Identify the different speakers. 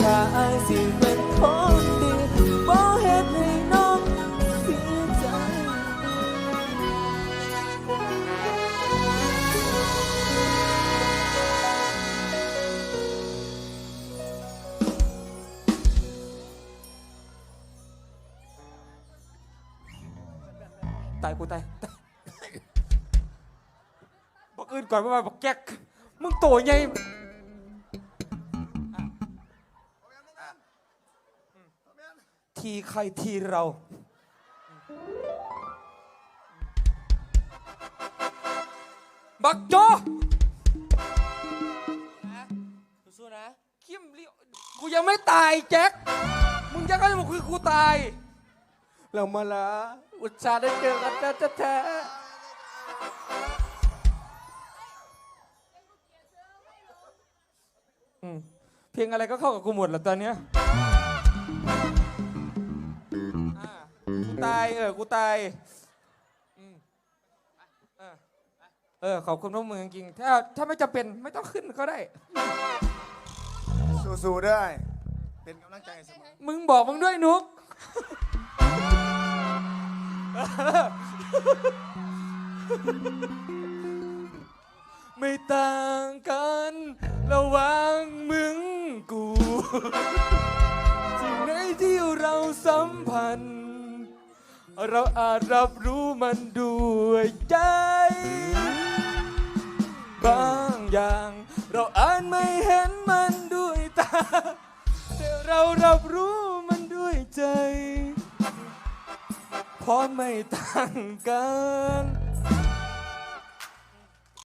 Speaker 1: ถ้าอายสิเป็นคนดีบ่เฮ็ดให้น้องเสียใจ ตายกูตายตายบอกอื่นก่อนว่าบอกแก๊กมึงโตใหญ่ ทีใครทีเรา บักโจ
Speaker 2: สู้ๆนะ
Speaker 1: คิมลิกูยังไม่ตายแจ็ค มึงยังก็จะมาคุยกูตาย เรามาละอุตส่าห์ได้เจอกันแท้ๆอืมเพลงอะไรก็เข้ากับกูหมดแล้วตอนเนี้ยอ่ากู ตาย เออ กูตายอืมเออเออ ขอบคุณพวกมึงจริงๆถ้าถ้าไม่จำเป็นไม่ต้องขึ้นก็ได้
Speaker 3: สู้ๆได้ เป็นกำลังใจเสมอ
Speaker 1: มึงบอกมึงด้วยนุก ไม่ต่างกัน ระหว่างมึงกู สิ่งไหนที่เราสัมพันธ์ เราอาจรับรู้มันด้วยใจ บางอย่าง เราอ่านไม่เห็นมันด้วยตา แต่เรารับรู้มันด้วยใจ เพราะไม่ต่างกัน